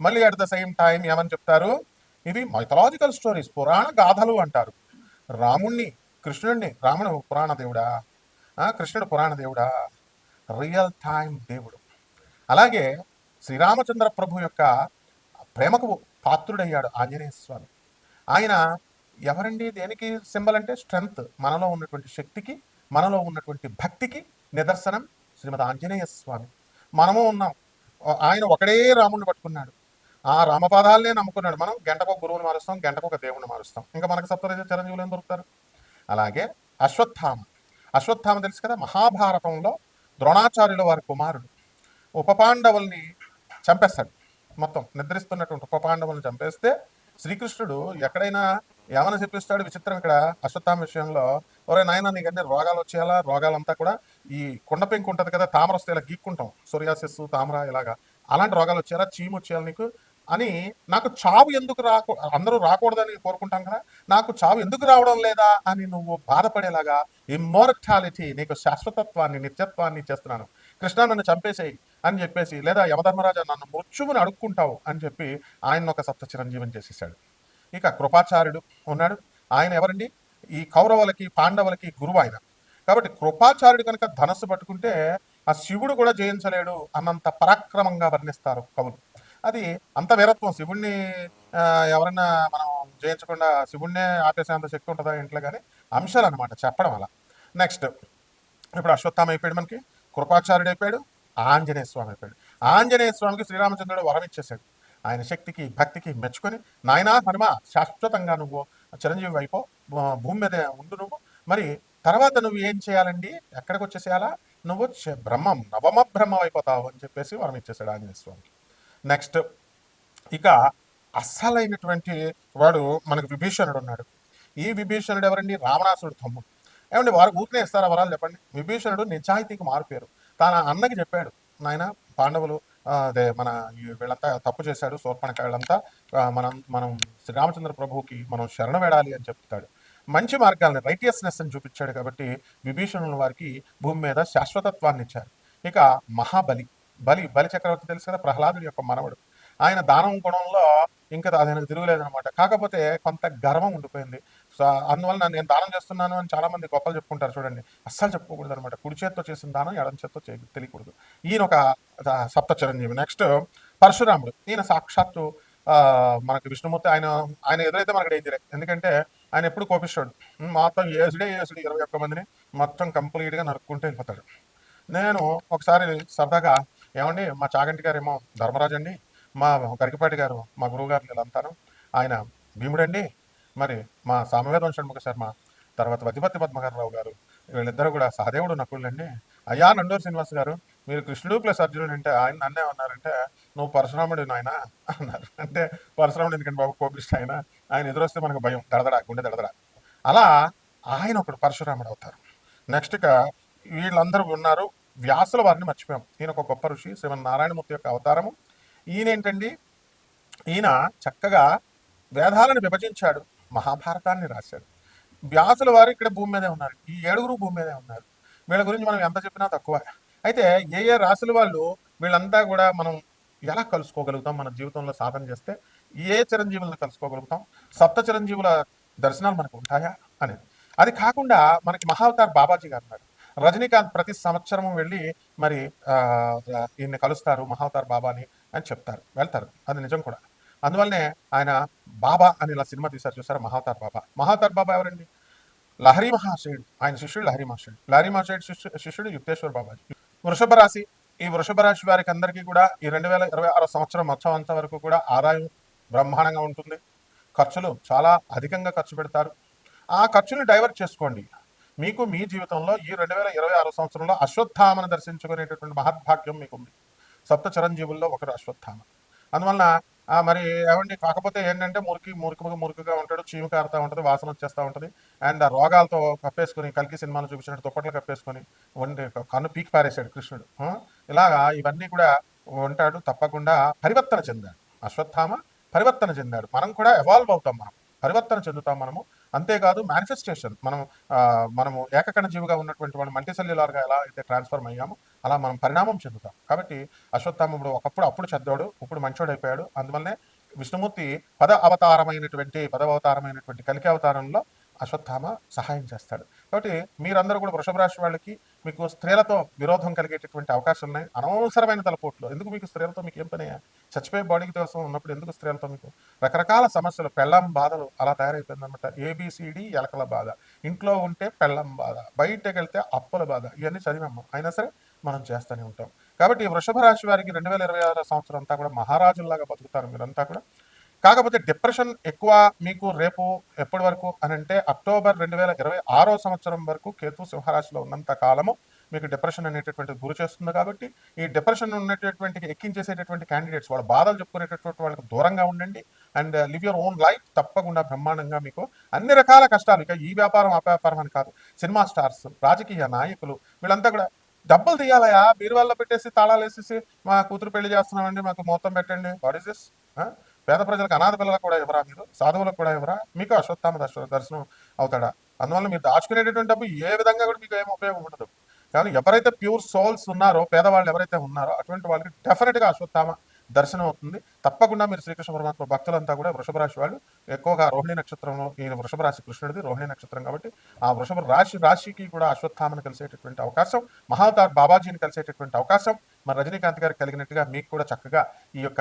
మళ్ళీ at the same time ఏమని చెప్తారు? ఇవి మైథలాజికల్ స్టోరీస్ పురాణ గాథలు అంటారు. రాముణ్ణి కృష్ణుడిని రాముడు పురాణ దేవుడా? కృష్ణుడు పురాణ దేవుడా? రియల్ టైం దేవుడు. అలాగే శ్రీరామచంద్ర ప్రభు యొక్క ప్రేమకు పాత్రుడయ్యాడు ఆంజనేయ స్వామి. ఆయన ఎవరండి? దేనికి సింబల్ అంటే స్ట్రెంగ్త్ మనలో ఉన్నటువంటి శక్తికి మనలో ఉన్నటువంటి భక్తికి నిదర్శనం శ్రీమద్ ఆంజనేయ స్వామి. మనము ఉన్నాం. ఆయన ఒకడే రాముడిని పట్టుకున్నాడు. ఆ రామపాదాలనే నమ్ముకున్నాడు. మనం గంటకు గురువుని మారుస్తాం గంటకు ఒక దేవుని మారుస్తాం. ఇంకా మనకు సప్తరజ చిరంజీవులు ఏం దొరుకుతారు? అలాగే అశ్వత్థామ. అశ్వత్థామ తెలుసు కదా? మహాభారతంలో ద్రోణాచార్యుల వారి కుమారుడు. ఉపపాండవుల్ని చంపేస్తాడు. మొత్తం నిద్రిస్తున్నటువంటి ఉపపాండవుల్ని చంపేస్తే శ్రీకృష్ణుడు ఎక్కడైనా ఏమైనా చెప్పిస్తాడు? విచిత్రం ఇక్కడ అశ్వత్థామ విషయంలో. ఒరే నాయన నీకన్నీ రోగాలు వచ్చేలా? రోగాలంతా కూడా ఈ కొండ పెంకు ఉంటుంది కదా? తామర వస్తే ఇలా గీక్కుంటాం. సోరియాసిస్ తామర ఇలాగా. అలాంటి రోగాలు వచ్చేలా? చీము వచ్చేయాలి నీకు అని నాకు చావు ఎందుకు రాకూ అందరూ రాకూడదని కోరుకుంటాం కదా నాకు చావు ఎందుకు రావడం లేదా అని నువ్వు బాధపడేలాగా ఇమ్మోర్టాలిటీ నీకు శాశ్వతత్వాన్ని నిత్యత్వాన్ని చేస్తున్నాను. కృష్ణ నన్ను చంపేసేయి అని చెప్పేసి లేదా యమధర్మరాజా నన్ను మృత్యువుని అడుక్కుంటావు అని చెప్పి ఆయన ఒక సప్త చిరంజీవిని చేసేసాడు ఇక కృపాచార్యుడు ఉన్నాడు. ఆయన ఎవరండి? ఈ కౌరవులకి పాండవులకి గురువు ఆయన. కాబట్టి కృపాచార్యుడు కనుక ధనస్సు పట్టుకుంటే ఆ శివుడు కూడా జయించలేడు అన్నంత పరాక్రమంగా వర్ణిస్తారు కవులు. అది అంత వీరత్వం. శివుణ్ణి ఎవరైనా మనం జయించకుండా శివుణ్ణే ఆపేసేంత శక్తి ఉంటుందా ఇంట్లో కానీ అంశాలు అనమాట చెప్పడం అలా. నెక్స్ట్ ఇప్పుడు అశ్వత్థామ అయిపోయాడు మనకి కృపాచార్యుడు అయిపోయాడు ఆంజనేయ స్వామి అయిపోయాడు. ఆంజనేయ స్వామికి శ్రీరామచంద్రుడు వరం ఇచ్చేసాడు ఆయన శక్తికి భక్తికి మెచ్చుకొని నాయనా హనుమ శాశ్వతంగా నువ్వు చిరంజీవి అయిపో భూమి మీద ఉండు నువ్వు. మరి తర్వాత నువ్వు ఏం చేయాలండి? ఎక్కడికి వచ్చేసేయాలా నువ్వు బ్రహ్మం నవమ బ్రహ్మం అయిపోతావు అని చెప్పేసి వరం ఇచ్చేసాడు ఆంజనేయ స్వామికి. నెక్స్ట్. ఇక అస్సలైనటువంటి వాడు మనకు విభీషణుడు ఉన్నాడు. ఈ విభీషణుడు ఎవరండి? రావణాసుడు తమ్ముడు. ఏమండి వారు ఊరినే ఇస్తారా వరాలు చెప్పండి? విభీషణుడు నిజాయితీకి మారిపోయారు తన అన్నకి చెప్పాడు నాయన పాండవులు అదే మన వీళ్ళంతా తప్పు చేశాడు శూర్పణక వీళ్ళంతా మనం మనం శ్రీరామచంద్ర ప్రభువుకి మనం శరణ వేడాలి అని చెప్తాడు. మంచి మార్గాల్ని రైటియస్నెస్ అని చూపించాడు కాబట్టి విభీషణుల వారికి భూమి మీద శాశ్వతత్వాన్ని ఇచ్చారు. ఇక మహాబలి. బలి బలి చక్రవర్తి తెలుసు కదా ప్రహ్లాదుడి యొక్క మనవడు. ఆయన దానం గుణంలో ఇంకా ఆయనకు తిరుగులేదనమాట కాకపోతే కొంత గర్వం ఉండిపోయింది. సో అందువల్ల నేను దానం చేస్తున్నాను అని చాలా మంది గొప్పలు చెప్పుకుంటారు చూడండి. అస్సలు చెప్పుకోకూడదు అనమాట కుడి చేత్తో చేసిన దానం ఎడం చేత్తో చే తెలియకూడదు. ఈయన ఒక సప్త చిరంజీవి నెక్స్ట్ పరశురాముడు. ఈయన సాక్షాత్తు మనకి విష్ణుమూర్తి ఆయన ఆయన ఎదురైతే మనకు డేంజరే ఎందుకంటే ఆయన ఎప్పుడు కోపిస్తాడు. మొత్తం ఏసుడే ఏసుడు ఇరవై ఒక్క మందిని మొత్తం కంప్లీట్గా నరుక్కుంటూ వెళ్ళిపోతాడు. నేను ఒకసారి సరదాగా ఏమండి మా చాగంటి గారు ఏమో ధర్మరాజు అండి మా గరికపాటి గారు మా గురువు గారు వీళ్ళంతాను. ఆయన భీముడండి మరి మా సామవేదం షణ్ముఖ శర్మ తర్వాత వతిపతి పద్మగారావు గారు వీళ్ళిద్దరూ కూడా సహదేవుడు నకుళ్ళండి అయ్యా నండూరు శ్రీనివాస్ గారు మీరు కృష్ణుడు ప్లస్ అర్జునుడు అంటే ఆయన నన్నే ఉన్నారంటే నువ్వు పరశురాముడు నాయన? అన్నారు. అంటే పరశురాముడు ఎందుకంటే బాబు? కోపిష్ట ఆయన. ఆయన ఎదురొస్తే మనకు భయం దడదడ గుండె దడదడ. అలా ఆయన ఒకడు పరశురాముడు అవుతారు. నెక్స్ట్ ఇక వీళ్ళందరూ ఉన్నారు. వ్యాసుల వారిని మర్చిపోయాం. ఈయన ఒక గొప్ప ఋషి శ్రీమన్ నారాయణమూర్తి యొక్క అవతారము. ఈయన ఏంటండి ఈయన చక్కగా వేదాలను విభజించాడు మహాభారతాన్ని రాశాడు. వ్యాసుల వారు ఇక్కడ భూమి మీదే ఉన్నారు. ఈ ఏడుగురు భూమి మీదే ఉన్నారు. వీళ్ళ గురించి మనం ఎంత చెప్పినా తక్కువ. అయితే ఏ ఏ రాసుల వాళ్ళు వీళ్ళంతా కూడా మనం ఎలా కలుసుకోగలుగుతాం? మన జీవితంలో సాధన చేస్తే ఏ చిరంజీవులను కలుసుకోగలుగుతాం? సప్త చిరంజీవుల దర్శనాలు మనకు ఉంటాయా? అనేది. అది కాకుండా మనకి మహావతార్ బాబాజీ గారు ఉన్నారు. రజనీకాంత్ ప్రతి సంవత్సరం వెళ్ళి మరి ఈయన్ని కలుస్తారు మహావతార్ బాబాని అని చెప్తారు వెళ్తారు. అది నిజం కూడా. అందువల్లనే ఆయన బాబా అని ఇలా సినిమా తీశారు చూసారు? మహావతార్ బాబా. మహావతార్ బాబా ఎవరండి? లహరి మహాశయుడు. ఆయన శిష్యుడు లహరి మహాశయుడు. లహరి మహాశయుడు శిష్యు శిష్యుడు యుక్తేశ్వర్ బాబాజీ. వృషభ రాశి ఈ వృషభ రాశి వారికి అందరికీ కూడా ఈ రెండు వేల ఇరవై ఆరో సంవత్సరం మొత్తం అంత వరకు కూడా ఆదాయం బ్రహ్మాండంగా ఉంటుంది. ఖర్చులు చాలా అధికంగా ఖర్చు పెడతారు. ఆ ఖర్చుని డైవర్ట్ చేసుకోండి. మీకు మీ జీవితంలో ఈ రెండు వేల ఇరవై ఆరో సంవత్సరంలో అశ్వత్థామను దర్శించుకునేటటువంటి మహద్భాగ్యం మీకు ఉంది సప్త చిరంజీవుల్లో ఒకరు అశ్వత్థామ. అందువలన మరి ఏమండి కాకపోతే ఏంటంటే మురికి మురికి మురికిగా ఉంటాడు చీమ కారుతూ ఉంటుంది వాసన వచ్చేస్తూ ఉంటుంది. అండ్ ఆ రోగాలతో కప్పేసుకుని కల్కి సినిమాలు చూపించినట్టు దుప్పట్లు కప్పేసుకొని వండి కన్ను పీకి పారేశాడు కృష్ణుడు. ఇలాగా ఇవన్నీ కూడా ఉంటాడు తప్పకుండా పరివర్తన చెందాడు. అశ్వత్థామ పరివర్తన చెందాడు. మనం కూడా ఎవాల్వ్ అవుతాం మనం. పరివర్తన చెందుతాం మనము. అంతేకాదు మేనిఫెస్టేషన్ మనం మనము ఏకకణ జీవిగా ఉన్నటువంటి వాళ్ళు మల్టీసెల్యులర్గా ఎలా అయితే ట్రాన్స్ఫర్మ్ అయ్యామో అలా మనం పరిణామం చెందుతాం. కాబట్టి అశ్వత్థాముడు ఒకప్పుడు అప్పుడు చెద్దోడు ఇప్పుడు మంచోడు అయిపోయాడు. అందువల్లనే విష్ణుమూర్తి పద అవతారమైనటువంటి పదవతారమైనటువంటి కలికి అవతారంలో అశ్వత్థామ సహాయం చేస్తాడు. కాబట్టి మీరందరూ కూడా వృషభ రాశి వాళ్ళకి మీకు స్త్రీలతో విరోధం కలిగేటటువంటి అవకాశం ఉన్నాయి. అనవసరమైన తలపోట్లు. ఎందుకు మీకు స్త్రీలతో మీకు ఏం పని? చచ్చిపోయే బాడీకి కోసం ఉన్నప్పుడు ఎందుకు స్త్రీలతో మీకు? రకరకాల సమస్యలు. పెళ్ళం బాధలు అలా తయారైపోయింది అనమాట ఏబిసిడి ఎలకల బాధ. ఇంట్లో ఉంటే పెళ్ళం బాధ. బయటకు వెళ్తే అప్పుల బాధ. ఇవన్నీ చదివాము. అయినా సరే మనం చేస్తూనే ఉంటాం. కాబట్టి వృషభ రాశి వారికి రెండు వేల ఇరవై ఆరు సంవత్సరం అంతా కూడా మహారాజుల్లాగా బతుకుతారు మీరంతా కూడా. కాకపోతే డిప్రెషన్ ఎక్కువ మీకు రేపు ఎప్పటి వరకు అని అంటే అక్టోబర్ రెండు వేల ఇరవై ఆరో సంవత్సరం వరకు కేతు సింహరాశిలో ఉన్నంత కాలము మీకు డిప్రెషన్ అనేటటువంటి గురి చేస్తుంది కాబట్టి ఈ డిప్రెషన్ ఉన్నటువంటి ఎక్కించేసేటటువంటి క్యాండిడేట్స్ వాళ్ళ బాధలు చెప్పుకునేటటువంటి వాళ్ళకి దూరంగా ఉండండి. And live your own life తప్పకుండా బ్రహ్మాండంగా మీకు అన్ని రకాల కష్టాలు ఇక ఈ వ్యాపారం ఆ వ్యాపారం అని కాదు. సినిమా స్టార్స్ రాజకీయ నాయకులు వీళ్ళంతా కూడా డబ్బులు తీయాలయా బీరువాల్లో పెట్టేసి తాళాలు వేసేసి మా కూతురు పెళ్ళి చేస్తున్నామండి మాకు మొత్తం పెట్టండి. వాట్ ఇస్ దిస్ పేద ప్రజలకు అనాథ పిల్లలకు కూడా ఇవ్వరా మీరు? సాధువులకు కూడా ఇవ్వరా? మీకు అశ్వత్థామ దర్శనం అవుతాడా? అందువల్ల మీరు దాచుకునేటటువంటి డబ్బు ఏ విధంగా కూడా మీకు ఏం ఉపయోగం ఉండదు. కానీ ఎవరైతే ప్యూర్ సోల్స్ ఉన్నారో పేదవాళ్ళు ఎవరైతే ఉన్నారో అటువంటి వాళ్ళకి డెఫినెట్గా అశ్వత్థామ దర్శనం అవుతుంది. తప్పకుండా మీరు శ్రీకృష్ణ పరమాత్మ భక్తులంతా కూడా వృషభ రాశి వాళ్ళు ఎక్కువగా రోహిణి నక్షత్రంలో ఈయన వృషభ రాశి కృష్ణుడిది రోహిణి నక్షత్రం కాబట్టి ఆ వృషభ రాశి రాశికి కూడా అశ్వత్థామను కలిసేటటువంటి అవకాశం మహాతార్ బాబాజీని కలిసేటటువంటి అవకాశం. మన రజనీకాంత్ గారికి కలిగినట్టుగా మీకు కూడా చక్కగా ఈ యొక్క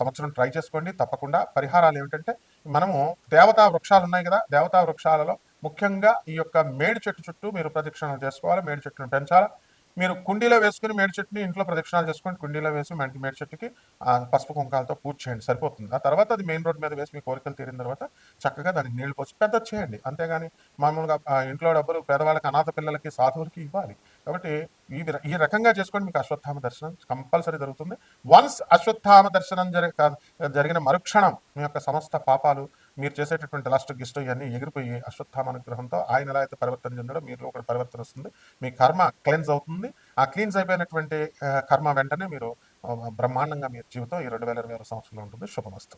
సంవత్సరం ట్రై చేసుకోండి. తప్పకుండా పరిహారాలు ఏమిటంటే మనము దేవతా వృక్షాలు ఉన్నాయి కదా దేవతా వృక్షాలలో ముఖ్యంగా ఈ యొక్క మేడి చెట్టు చుట్టూ మీరు ప్రదక్షిణలు చేసుకోవాలి. మేడి చెట్టును పెంచాలి? మీరు కుండీలో వేసుకుని మేడి చెట్టుని ఇంట్లో ప్రదక్షిణాలు చేసుకోండి కుండీలో వేసి మంటి మేడి చెట్టుకి ఆ, పసుపు కుంకాలతో పూజ చేయండి సరిపోతుంది. ఆ తర్వాత అది మెయిన్ రోడ్ మీద వేసి మీ కోరికలు తీరిన తర్వాత చక్కగా దానికి నీళ్ళు పోసి పెద్ద చేయండి. అంతేగాని మామూలుగా ఇంట్లో డబ్బులు పేదవాళ్ళకి అనాథ పిల్లలకి సాధువులకి ఇవ్వాలి. కాబట్టి ఈ ఈ రకంగా చేసుకోండి మీకు అశ్వత్థామ దర్శనం కంపల్సరీ జరుగుతుంది. వన్స్ అశ్వత్థామ దర్శనం జరిగ జరిగిన మరుక్షణం మీ యొక్క సమస్త పాపాలు మీరు చేసేటటువంటి లాస్ట్ గిస్ట్ ఇవన్నీ ఎగిరిపోయి అశ్వత్థామ అనుగ్రహంతో ఆయన ఎలా అయితే పరివర్తన చెందడో మీరు ఒక పరివర్తన వస్తుంది. మీ కర్మ క్లెన్స్ అవుతుంది. ఆ క్లీన్స్ అయిపోయినటువంటి కర్మ వెంటనే మీరు బ్రహ్మాండంగా మీ జీవితం ఈ రెండు వేల ఇరవై ఆరు సంవత్సరంలో ఉంటుంది. శుభమస్తు.